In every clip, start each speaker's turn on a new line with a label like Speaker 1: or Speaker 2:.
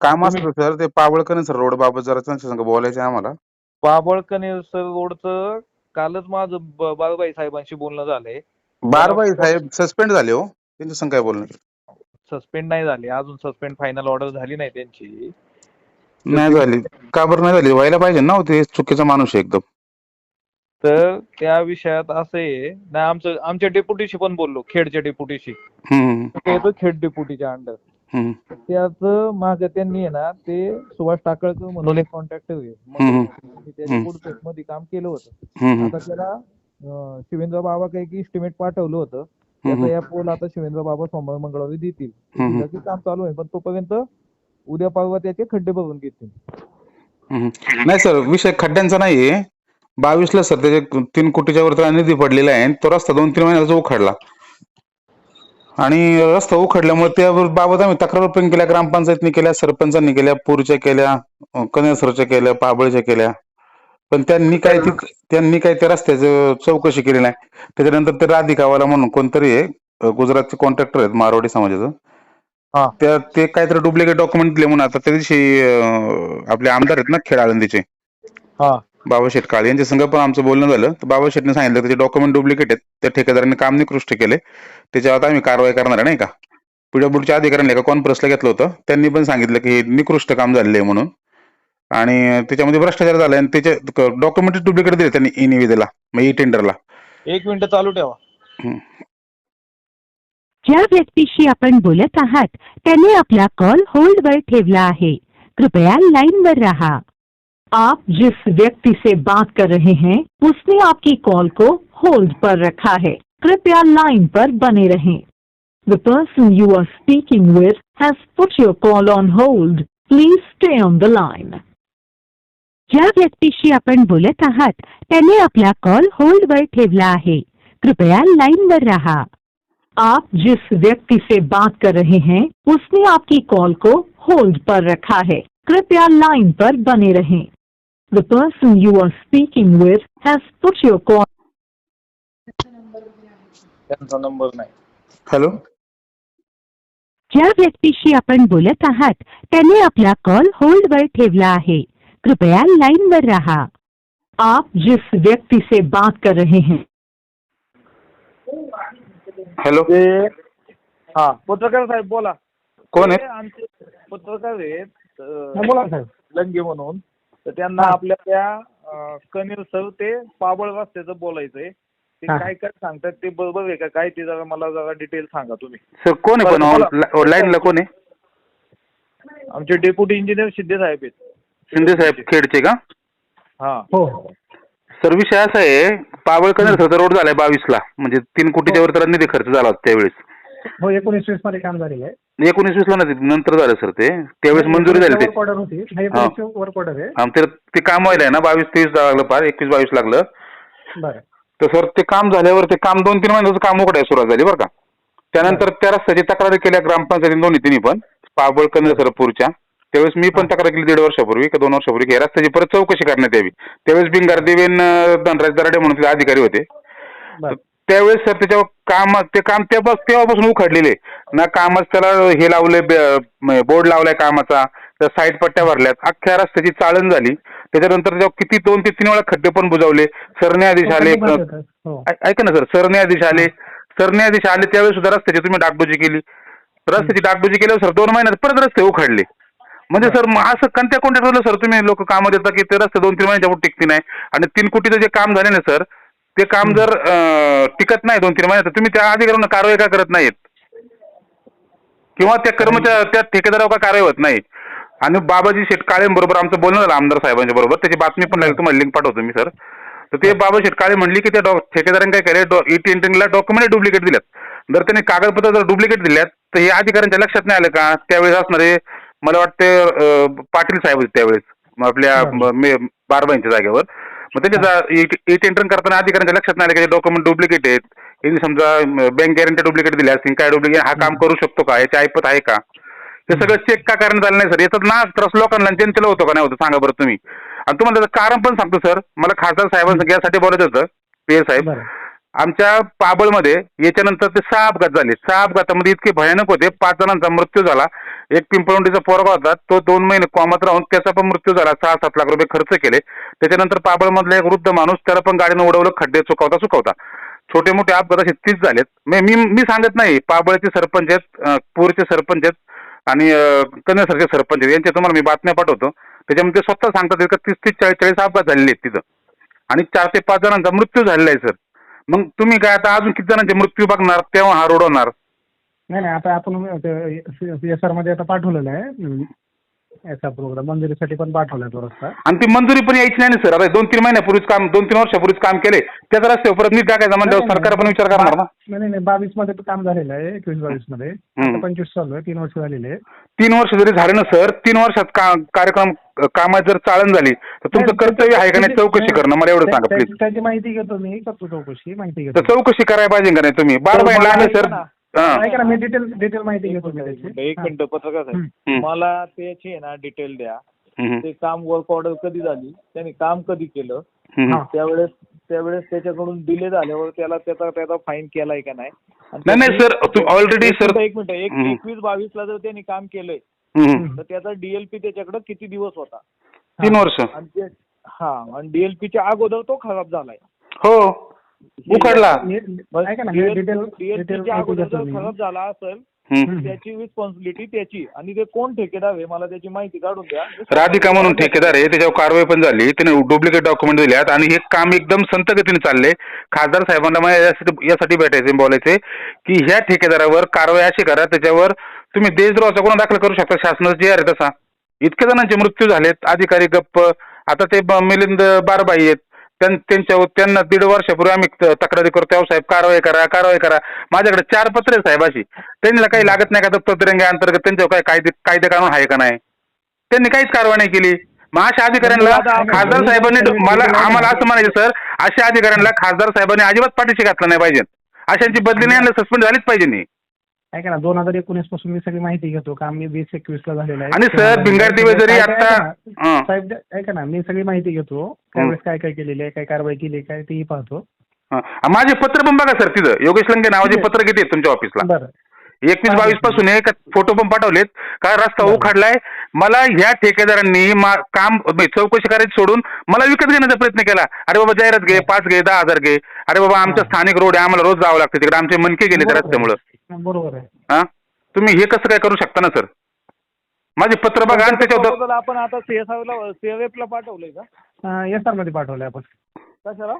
Speaker 1: काम असलं सर ते पावळकन सर रोड बाबत जरा त्यांच्या संग बोलायचं आहे आम्हाला.
Speaker 2: बाबळकने सर रोडचं कालच माझं ब- बाळूबाई साहेबांशी बोलणं झालंय.
Speaker 1: बारबाई साहेब सस्पेंड झाले हो त्यांच्या संग काय बोलणं
Speaker 2: सस्पेंड नाही झाले अजून सस्पेंड फायनल ऑर्डर झाली नाही त्यांची.
Speaker 1: नाही झाली. का बरं नाही झाली? व्हायला पाहिजे ना हो, ते चुकीचा माणूस आहे एकदम.
Speaker 2: तर त्या विषयात असं आहे नाही आमचं आमच्या डेप्युटीशी पण बोललो खेडच्या डेप्युटीशी.
Speaker 1: हम्म,
Speaker 2: ते येतो खेड डेप्युटीच्या अंडर त्याच माग त्यांनी आहे ना ते सुभाष टाकळकर म्हणून एक. मग त्याच्या पुढे मध्ये काम केलं होतं. आता त्याला शिवेंद्र बाबा काही की इस्टिमेट पाठवलं होतं. त्याचं. या पोल आता शिवेंद्र बाबा सोमवार मंगळवारी देतील. की काम चालू आहे पण तोपर्यंत उद्या परवा त्याचे खड्डे भरून घेतील.
Speaker 1: नाही सर विषय खड्ड्यांचा नाहीये बावीसला सर त्याचे तीन कोटीच्या वर त्याला निधी पडलेला आहे तो रस्ता दोन तीन महिन्याचा उखडला. आणि रस्ता उखडल्यामुळे त्या बाबत आम्ही तक्रार पण केल्या ग्रामपंचायतनी केल्या सरपंचांनी केल्या पूरच्या केल्या अं, कनेरसरच्या केल्या पाबळच्या केल्या. पण त्यांनी काय ती त्यांनी काय त्या रस्त्याचं चौकशी केली नाही. त्याच्यानंतर ते राधिकावाला म्हणून कोणतरी आहे गुजरातचे कॉन्ट्रॅक्टर आहेत मारवाडी समाजाचं. त्या ते काहीतरी डुप्लिकेट डॉक्युमेंट दिले म्हणून आता त्या दिवशी आपले आमदार आहेत ना खेड आळंदीचे. बाबा काळे यांच्या संघ पण आमचं बोलणं झालं. तर बाबा शेटने सांगितलं त्याचे डॉक्युमेंट डुप्लिकेट आहेत. त्या ठेकेदारांनी काम निकृष्ट केले त्याच्यावर आता आम्ही कारवाई करणार आहे नाही का? पिडब्ल्यूडीच्या अधिकाऱ्यांनी एका कॉन्फरन्सला घेतलं होतं. त्यांनी पण सांगितलं की हे निकृष्ट काम झालेलं आहे म्हणून. आणि त्याच्यामध्ये भ्रष्टाचार झाला आणि त्याचे डॉक्युमेंट डुप्लिकेट दिले त्यांनी ई निविदेला मग ई टेंडरला
Speaker 2: एक मिनिट चालू ठेवा.
Speaker 3: ज्या व्यक्तीशी आपण बोलत आहात त्याने आपला कॉल होल्डवर ठेवला आहे. कृपया लाइनवर रहा. आप जिस व्यक्ति से बात कर रहे हैं, उसने आपकी कॉल को होल्ड पर रखा है। कृपया लाइन पर बने रहें। The person you are speaking with has put your call on hold please stay on the line ज्या व्यक्तीशी आपण बोलत आहात, त्याने आपला कॉल होल्डवर ठेवला आहे. कृपया लाइन लाइनवर रहा. आप जिस व्यक्ति से बात कर रहे हैं, उसने आपकी कॉल को होल्ड पर रखा है। कृपया लाइन पर बने रहें। The person you are speaking with has put your call
Speaker 2: त्यांचा नंबर नाही.
Speaker 1: हॅलो?
Speaker 3: ज्या व्यक्तीशी आपण बोलत आहात त्याने आपला कॉल होल्डवर ठेवला आहे. कृपया लाइनवर रहा. आप जिस व्यक्ति से बात कर रहे हैं.
Speaker 1: हॅलो?
Speaker 2: ते हा पत्रकार साहेब बोला.
Speaker 1: कोण
Speaker 2: ते
Speaker 1: आहे
Speaker 2: आमचे पत्रकार आहेत
Speaker 4: हा,
Speaker 2: अं,
Speaker 4: बोला साहेब.
Speaker 2: लंगे म्हणून. तर त्यांना आपल्या त्या सर ते पाबळ रस्त्याचं बोलायचंय. ते
Speaker 4: हा.
Speaker 2: काय काय सांगतात ते बरोबर आहे का? काय ते जरा मला जरा डिटेल सांगा तुम्ही.
Speaker 1: सर कोण आहे पण लाईनला कोण आहे?
Speaker 2: आमचे डेप्युटी इंजिनियर शिंदे साहेब आहेत.
Speaker 1: शिंदे साहेब खेडचे का?
Speaker 2: हा.
Speaker 4: हो.
Speaker 1: सर विषय असा आहे पावळकनेर सरचा रोड झालाय बावीसला. म्हणजे तीन कोटीच्या वर त्याला निधी खर्च झाला होता त्यावेळेस.
Speaker 4: हो एकोणीस वीसमध्ये काम झालेलं आहे.
Speaker 1: एकोणीस वीसला नाही नंतर झालं सर ते. त्यावेळेस मंजुरी झाली ते
Speaker 4: वर्क ऑर्डर होती. नाही एकोणीस वर्क ऑर्डर आहे.
Speaker 1: आम ते ते काम व्हायला आहे ना बावीस तेवीस लागलं फार एकवीस बावीस लागलं.
Speaker 4: बरं.
Speaker 1: तर सर ते काम झाल्यावर ते काम दोन तीन महिन्याचं काम उघडायला सुरुवात झाली बरं का. त्यानंतर त्या रस्त्याची तक्रारी केल्या ग्रामपंचायतीने दोन्ही तिन्ही पण पाबळ सर पूरच्या. त्यावेळेस मी पण तक्रार केली दीड वर्षापूर्वी का दोन वर्षापूर्वी की या रस्त्याची परत चौकशी करण्यात यावी. त्यावेळेस बिंगार देवेन अं, धनराज दराडे म्हणून तिथे अधिकारी होते.
Speaker 4: बरं.
Speaker 1: त्यावेळेस सर त्याच्यावर काम ते काम तेव्हा तेव्हापासून उखडलेले. ना कामाच त्याला हे लावले बोर्ड लावलाय कामाचा. त्या साईड पट्ट्या भरल्यात. अख्ख्या रस्त्याची चाळण झाली. त्याच्यानंतर त्याच्यावर किती दोन ते तीन वेळा खड्डे पण बुजवले. आदेश आले.
Speaker 4: हो.
Speaker 1: ऐका ना सर. आदेश आले. आदेश आले त्यावेळेस सुद्धा रस्त्याची तुम्ही डागडुजी केली. रस्त्याची डागडुजी केल्यावर सर दोन महिन्यात परत रस्ते उखडले. म्हणजे सर असं कोणत्या कॉन्ट्रॅक्टरला सर तुम्ही लोक कामं देता की ते रस्ते दोन तीन महिन्याच्या टिकते नाही. आणि तीन कोटीचं जे काम झाले ना सर ते काम जर अं, टिकत नाही दोन तीन महिन्यात तर तुम्ही त्या अधिकाऱ्यांना कारवाई का करत नाहीत? किंवा त्या कर्मचारी त्या ठेकेदारावर का कारवाई होत नाही? आणि बाबाजी शेठ काळे बरोबर आमचं बोलणं झालं आमदार साहेबांच्या बरोबर. त्याची बातमी पण लागली तुम्हाला लिंक पाठवतो मी सर तर ते बाबा शेठ काळे म्हणली की त्या डॉ- ठेकेदारांनी काय केलं ई टेंटिंगला डॉक्युमेंट डुप्लिकेट दिल्यात. जर त्यांनी कागदपत्र जर डुप्लिकेट दिल्यात तर हे अधिकाऱ्यांच्या लक्षात नाही आलं का? त्यावेळेस असणारे मला वाटते अं, पाटील साहेब होते त्यावेळेस आपल्या
Speaker 4: बरं.
Speaker 1: मे- बारबाईंच्या जागेवर. मग त्याच्या ई टेंडर करताना अधिकाऱ्यांच्या लक्षात नाही आलं की डॉक्युमेंट डुप्लिकेट आहेत. यांनी समजा बँक गॅरंटी डुप्लिकेट दिल्या असतील काय डुप्लिकेट हा काम करू शकतो का? याची ऐपत आहे का? हे सगळं चेक का करण्यात आलं नाही सर याचा ना त्रास लोकांना जनतेला होतो का नाही होतं? सांगा बरं तुम्ही. आणि तुम्हाला त्याचं कारण पण सांगतो सर मला खासदार साहेबांचं यासाठी बोलायचं होतं पी साहेब. आमच्या पाबळमध्ये याच्यानंतर ते सहा अपघात झाले. सहा अपघातामध्ये इतके भयानक होते पाच जणांचा मृत्यू झाला. एक पिंपळवंडीचा पोरगा होता तो दोन महिने कॉमात राहून त्याचा पण मृत्यू झाला. सहा सात लाख रुपये खर्च केले. त्याच्यानंतर पाबळमधला एक वृद्ध माणूस त्याला पण गाडीनं उडवलं खड्डे चुकवता चुकवता. छोटे मोठे अपघात असे तीस झालेत. मी मी मी सांगत नाही पाबळचे सरपंच आहेत पूरचे सरपंच आहेत आणि कन्यासारखे सरपंच आहेत. यांच्या तुम्हाला मी बातम्या पाठवतो. त्याच्यामध्ये ते स्वतः सांगतात तीस तीस चाळीस चाळीस अपघात झालेले आहेत तिथं. आणि चार ते पाच जणांचा मृत्यू झालेला आहे सर. मग तुम्ही काय आता अजून किती जणांचे मृत्यू बघणार तेव्हा हा रोड होणार?
Speaker 4: नाही नाही आता आपण एस आरमध्ये आता पाठवलेलं आहे. आर प्रोग्राम मंजुरीसाठी पण पाठवलाय तो रस्ता.
Speaker 1: आणि ती मंजुरी पण यायची नाही ना सर आता दोन तीन महिन्यापूर्वीच काम दोन तीन वर्षापूर्वीच काम केले. त्याचा रस्त्यावर परत नीट टाकायचा म्हणल्यावर सरकार पण विचार करणार ना?
Speaker 4: नाही नाही, नाही बावीसमध्ये काम झालेलं आहे एकवीस बावीसमध्ये
Speaker 1: हम्म.
Speaker 4: पंचवीस चालू आहे तीन वर्ष झालेले आहे
Speaker 1: तीन वर्ष जरी झाले ना सर तीन वर्षात का कार्यक्रम कामात जर चाळण झाली तर तुमचं
Speaker 4: नाही,
Speaker 1: कर्तव्य आहे का नाही?
Speaker 4: त्याची-
Speaker 1: चौकशी करणं मला एवढं सांगा
Speaker 4: त्या-
Speaker 1: प्लीज
Speaker 4: त्याची माहिती घेतो मी करतो चौकशी माहिती
Speaker 1: तर
Speaker 4: घेतो.
Speaker 1: चौकशी करायला पाहिजे का नाही तुम्ही? बार
Speaker 2: मला
Speaker 1: आम्ही सर.
Speaker 4: ऐका ना मी डिटेल डिटेल माहिती घेतो मी
Speaker 2: एक
Speaker 4: हा.
Speaker 2: मिनिट पत्रकार साहेब
Speaker 1: हम्म.
Speaker 2: मला त्याची आहे ना डिटेल द्या
Speaker 1: हम्म.
Speaker 2: ते काम वर्क ऑर्डर कधी झाली त्याने काम कधी केलं
Speaker 1: हम्म.
Speaker 4: हा.
Speaker 2: त्यावेळेस त्यावेळेस त्याच्याकडून डिले झाल्यावर त्याला त्याचा त्याचा फाईन केलाय का नाही आणि
Speaker 1: नाही नाही सर तुम्ही ऑलरेडी
Speaker 2: एक
Speaker 1: सर
Speaker 2: मिनिट, एक मिनिट एक
Speaker 1: हम्म.
Speaker 2: एकवीस बावीस ला जर त्यांनी काम केलंय
Speaker 1: हम्म.
Speaker 2: तर त्याचा डीएलपी त्याच्याकडे किती दिवस होता
Speaker 1: तीन वर्ष
Speaker 2: आणि ते हा आणि डीएलपीच्या अगोदर तो खराब झालाय
Speaker 1: हो उखडला
Speaker 4: ऐका ना डिटेल डिटेल मी.
Speaker 2: खराब झाला असेल
Speaker 1: हम्म.
Speaker 2: त्याची रिस्पॉन्सिबिलिटी त्याची. आणि ते कोण ठेकेदार आहे? मला त्याची माहिती काढून द्या.
Speaker 1: राधिका म्हणून ठेकेदार आहे. त्याच्यावर कारवाई पण झाली. त्याने डुप्लिकेट डॉक्युमेंट दिल्यात. आणि हे काम एकदम संत गतीने चालले खासदार साहेबांना मला यासाठी यासाठी भेटायचे बोलायचे की ह्या ठेकेदारावर कारवाई अशी करा. त्याच्यावर तुम्ही देशद्रोहाचा गुन्हा दाखल करू शकता. शासनाचा जे आहे तसा. इतक्या जणांचे मृत्यू झालेत. अधिकारी गप्प. आता ते ब- मिलिंद बारबाई आहेत. त्यां- त्यांच्या त्यांना दीड वर्षापूर्वी आम्ही त- तक्रारी करतो "अहो साहेब कारवाई करा कारवाई करा. माझ्याकडे चार पत्र आहे साहेब अशी. त्यांना काही लागत नाही का दत्तत्रंगे अंतर्गत? त्यांच्यावर काय कायदे कायदे कानून आहे का नाही? त्यांनी काहीच कारवाई नाही केली. मग अशा अधिकाऱ्यांना
Speaker 2: आम्ही-
Speaker 1: खासदार साहेबांनी मला आम्हाला असं म्हणायचं सर अशा अधिकाऱ्यांना खासदार साहेबांनी अजिबात पाठीशी घातलं नाही पाहिजे. अशांची बदली नाही सस्पेंड झालीच पाहिजे नाही.
Speaker 4: ऐका ना दोन हजार एकोणीसपासून मी सगळी माहिती घेतो काम मी वीस एकवीस ला झालेलं आहे.
Speaker 1: आणि सर, भिंगारदिवे जरी आता- हं.
Speaker 4: साहेब ऐका ना मी सगळी माहिती घेतो. त्यावेळेस काय काय केलेली आहे काय कारवाई केली आहे, काय तेही पाहतो.
Speaker 1: हं. माझे पत्र पण बघा सर तिथं. योगेश लंके नावाचे पत्र किती आहेत तुमच्या ऑफिसला
Speaker 4: बरं.
Speaker 1: एकवीस बावीसपासून एक फोटो पण पाठवलेत. का रस्ता उखाडलाय? मला ह्या ठेकेदारांनी मा- काम म्हणजे चौकशी करायची सोडून मला विकत घेण्याचा प्रयत्न केला. अरे बाबा जाहिरात घे पाच घे दहा हजार घे. अरे बाबा आमचं स्थानिक रोड आहे आम्हाला रोज जावं लागतं तिकडे. आमचे मनके गेले त्या रस्त्यामुळं.
Speaker 4: हं, बरोबर आहे.
Speaker 1: हा? तुम्ही हे कसं काय करू शकता ना सर? माझे पत्र बघा आणि त्याच्यावर
Speaker 2: आपण आता सीएसआरला सीएफ ला पाठवलंय का?
Speaker 4: एस आरमध्ये पाठवलंय आपण.
Speaker 2: कशाला?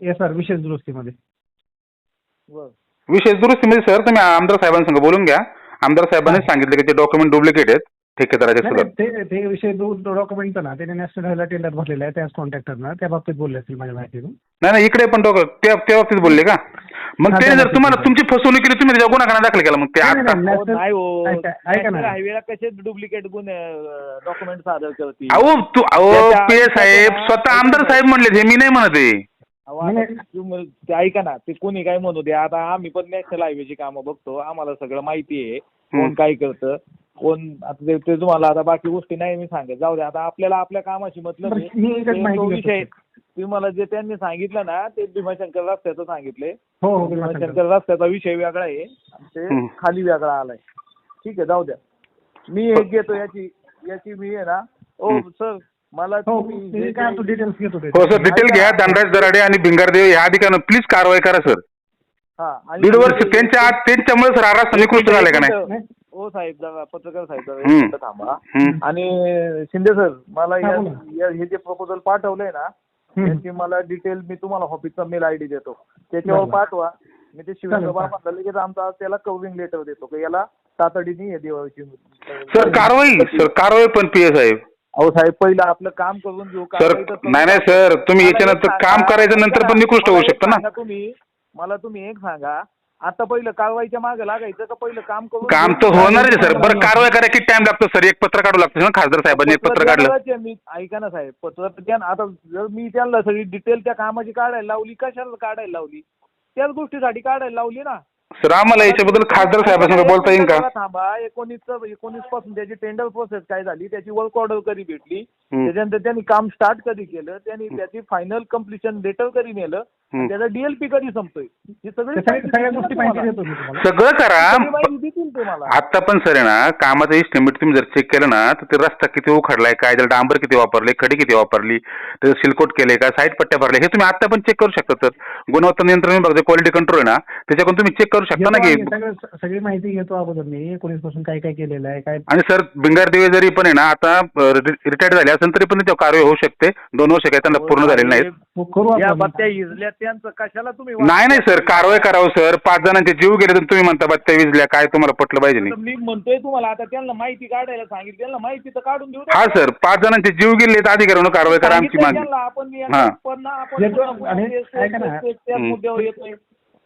Speaker 4: एस आर विशेष दुरुस्तीमध्ये.
Speaker 2: बरं.
Speaker 1: विशेष दुरुस्तीमध्ये सर तुम्ही आमदार साहेबांसंग बोलून घ्या. आमदार साहेबांनी सांगितलं की ते डॉक्युमेंट डुप्लिकेट आहेत ठेकेदाराचे
Speaker 4: नाही, ते ते विषय डॉक्युमेंट ना त्याने नॅशनल हायवेला टेंडर भरलेला आहे त्याच कॉन्ट्रॅक्टरना त्या बाबतीत बोलले असतील माझ्या माहितीतून.
Speaker 1: नाही नाही इकडे पण डॉक्टर त्या त्या बाबतीत बोलले का? मग
Speaker 4: त्या
Speaker 1: जर तुम्हाला. तुमची फसवणूक केली तुम्ही त्याच्या गुन्हा दाखल केला मग ते
Speaker 4: नाही,
Speaker 1: आता
Speaker 4: नाही,
Speaker 2: अहो,
Speaker 4: National-
Speaker 2: नाही हो
Speaker 4: ऐका- ऐका ना.
Speaker 2: हायवेला कसे डुप्लिकेट गुन्हे डॉक्युमेंट सादर करतील
Speaker 1: अहो तू अहो
Speaker 2: त्याच्या-
Speaker 1: पी साहेब स्वतः आमदार साहेब म्हणले हे मी नाही म्हणत आहे
Speaker 2: अहो, आता
Speaker 4: नाही.
Speaker 2: तुम्ही- ते ऐका ना ते कोणी काय म्हणू दे आता आम्ही पण नॅशनल हायवेची कामं बघतो आम्हाला सगळं माहिती आहे कोण
Speaker 1: हम्म.
Speaker 2: काय करतं कोण आता ते ते तुम्हाला आता बाकी गोष्टी नाही मी सांगत. जाऊ दे आता आपल्याला आपल्या कामाशी मतलब
Speaker 4: बरं,
Speaker 2: आहे.
Speaker 4: मी एकच
Speaker 2: ते
Speaker 4: माहिती
Speaker 2: तो
Speaker 4: घेतो.
Speaker 2: विषय तुम्ही मला जे त्यांनी सांगितलं ना ते भीमाशंकर रस्त्याचं सांगितले
Speaker 4: हो हो भीमाशंकर.
Speaker 2: भीमाशंकर रस्त्याचा विषय वेगळा आहे. आणि ते. खाली वेगळा आलाय. ठीक आहे जाऊ द्या. मी एक घेतो याची याची मी आहे ना. ओ
Speaker 1: हम्म.
Speaker 2: सर मला
Speaker 4: हो
Speaker 2: तुम्ही
Speaker 4: मी
Speaker 2: जे
Speaker 4: काय
Speaker 2: काही-
Speaker 4: डिटेल्स घेतो
Speaker 1: हो सर डिटेल घ्या. धनराज दराडे आणि भिंगारदेव या अधिकाऱ्यांना प्लीज कारवाई करा सर.
Speaker 2: हा आणि-
Speaker 1: दीड वर्ष त्यांच्या आत त्यांच्यामुळे सर हा रस्ता निकृष्ट झालाय का नाही?
Speaker 4: नाही.
Speaker 2: हो साहेब पत्रकार साहेब
Speaker 1: हम्म.
Speaker 2: थांबा
Speaker 1: हम्म.
Speaker 2: आणि शिंदे सर मला
Speaker 4: हा,
Speaker 2: या-
Speaker 4: बोला.
Speaker 2: या- हे जे प्रपोजल पाठवलंय ना
Speaker 4: हम्म.
Speaker 2: त्याची मला डिटेल मी तुम्हाला ऑफिसचा मेल आय डी देतो त्याच्यावर
Speaker 4: बरं.
Speaker 2: पाठवा मी ते शिवेंद्र
Speaker 4: चालेल,
Speaker 2: लगेच आमचा त्याला कव्हरिंग लेटर देतो की याला तातडीने हे देवाची
Speaker 1: सर कारवाई सर कारवाई पण पी एस साहेब
Speaker 2: अहो साहेब पहिलं आपलं काम करून घेऊ
Speaker 1: सर
Speaker 2: कारवाई तर
Speaker 1: नाही नाही सर तुम्ही
Speaker 2: मला एक
Speaker 1: याच्यानंतर
Speaker 2: सांगा,
Speaker 1: काम करायचं नंतर पण
Speaker 2: मला
Speaker 1: निकृष्ट होऊ
Speaker 2: एक
Speaker 1: शकतं ना
Speaker 2: सांगा तुम्ही मला तुम्ही एक सांगा आता पहिलं कारवाईच्या मागे लागायचं का पहिलं काम करून
Speaker 1: काम? तर होणारच आहे सर. बरं कारवाई करायला किती टाइम लागतो सर? एक पत्र काढू लागतं ना खासदार साहेबांनी एक पत्र काढलं.
Speaker 2: मी ऐका ना साहेब. पत्र. आता जर मी त्यांना सगळी डिटेल त्या कामाची काढायला लावली कशाला काढायला लावली? त्याच गोष्टीसाठी काढायला लावली ना.
Speaker 1: सर आम्हाला याच्याबद्दल खासदार साहेबांसंग बोलता येईल का?
Speaker 2: थांबा. एकोणीस एकोणीसपासून त्याची टेंडर प्रोसेस काय झाली? त्याची वर्क ऑर्डर कधी भेटली. त्याच्यानंतर त्यांनी काम स्टार्ट कधी केलं? त्यांनी त्याची फायनल कम्प्लिशन लेटर कधी नेलं? त्याचा डीएलपी कधी संपतोय? ही सगळी
Speaker 1: करा.
Speaker 2: माहिती देतील ते मला
Speaker 1: आता पण सर आहे ना कामाचं इस्टिमेट तुम्ही जर चेक केलं ना तर ते रस्ता किती उखडलाय काय त्याला डांबर किती वापरले खडी किती वापरली त्याचं सिलकोट केले का साईड पट्ट्या भरले हे तुम्ही आता पण चेक करू शकता सर. गुणवत्ता नियंत्रण विभाग क्वालिटी कंट्रोल आहे ना त्याच्याकडून तुम्ही चेक करू शकता ना की
Speaker 4: सगळं- सगळी माहिती घेतो अगोदर मी एकोणीसपासून काय काय केलेलं आहे काय
Speaker 1: आणि सर बिंगार देवे जरी पण आहे ना आता रिटायर्ड झाले असेल तरी पण त्याच्यावर कारवाई होऊ शकते. दोन वर्ष काय त्यांना पूर्ण झालेले नाहीत.
Speaker 4: हो, करू
Speaker 2: या
Speaker 4: आपण
Speaker 2: बत्त्या इजल्या त्यांचं कशाला तुम्ही
Speaker 1: नाही नाही सर कारवाई करावं सर पाच जणांचे जीव गेले तर तुम्ही म्हणता बत्त्या विजल्या काय तुम्हाला पटलं पाहिजे नाही
Speaker 2: तर मी म्हणतोय तुम्हाला आता त्यांना माहिती काढायला सांगितलं त्यांना माहिती तर काढून देऊ द्या.
Speaker 1: हा सर पाच जणांचे जीव गेले तर अधिकाऱ्यानं कारवाई करा आमची मागणी
Speaker 2: त्यांना, आपण मी
Speaker 1: हा.
Speaker 2: पण ना, आपण
Speaker 4: येतो, आणि ऐका ना.
Speaker 2: तेच- त्याच
Speaker 1: हम्म.
Speaker 2: मुद्द्यावर येतोय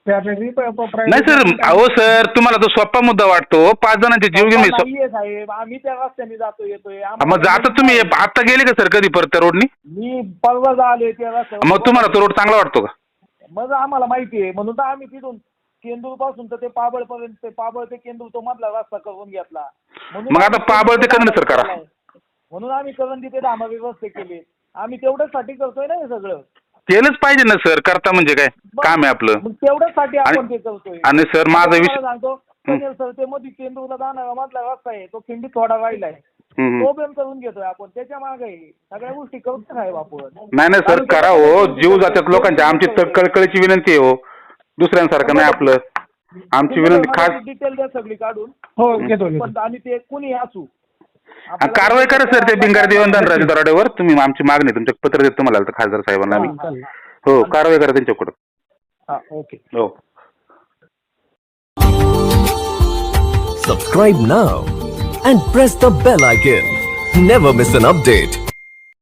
Speaker 4: प- प- private-
Speaker 1: नाही सर अहो सर तुम्हाला तो सोपा मुद्दा वाटतो. पाच जणांचे जीव घेऊन
Speaker 2: नाहीये साहेब. आम्ही त्या रस्त्याने जातो येतोय. आम्हाला
Speaker 1: मग आता तुम्ही आता गेले का सर कधी परत त्या रोडनी?
Speaker 2: मी परवा आले त्या रस्त्यावर.
Speaker 1: मग तुम्हाला तो रोड चांगला वाटतो का?
Speaker 2: मग आम्हाला माहिती आहे. म्हणून तर आम्ही तिथून केंदूरपासून तर ते पाबळ पर्यंत ते पाबळ ते केंदूर तो मधला रस्ता करून घेतला. म्हणून
Speaker 1: मग आता
Speaker 2: आम्ही
Speaker 1: पाबळ ते
Speaker 2: केंदूर
Speaker 1: करंदी सर करा.
Speaker 2: म्हणून आम्ही करंदी ते धामा व्यवस्था केली. आम्ही तेवढ्यासाठी करतोय ना हे सगळं.
Speaker 1: केलंच पाहिजे ना सर. करता म्हणजे काय? काम आहे आपलं.
Speaker 2: मग तेवढ्यासाठी आपण
Speaker 1: आणि-
Speaker 2: ते करतोय.
Speaker 1: आणि सर माझा विषय
Speaker 2: सांगतो सर ते मध्ये केंदूरला जाणारा मधला रस्ता आहे तो खिंडीत थोडा राहिलाय
Speaker 1: हम्म.
Speaker 2: तो पण करून घेतोय आपण. त्याच्यामागे सगळ्या गोष्टी करतो साहेब आपण.
Speaker 1: नाही नाही सर करा हो. जीव जातात लोकांचे आमची तर कळकळीची विनंती आहे हो. दुसऱ्यांसारखं नाही आपलं. आमची विनंती खास
Speaker 2: डिटेल द्या सगळी काढून.
Speaker 4: हो घेतो घेतो.
Speaker 2: पण आणि ते कुणी असू
Speaker 1: कारवाई करा सर ते बिंगार देवंदन राजे दराड्यावर तुम्ही आमची मागणी तुमचं पत्र देतो तुम्हाला आता खासदार साहेबांना आम्ही
Speaker 4: हा, चालेल.
Speaker 1: हो कारवाई करा त्यांच्याकडं
Speaker 2: हा ओके
Speaker 1: हो
Speaker 5: Subscribe now and press the bell icon. Never miss an update.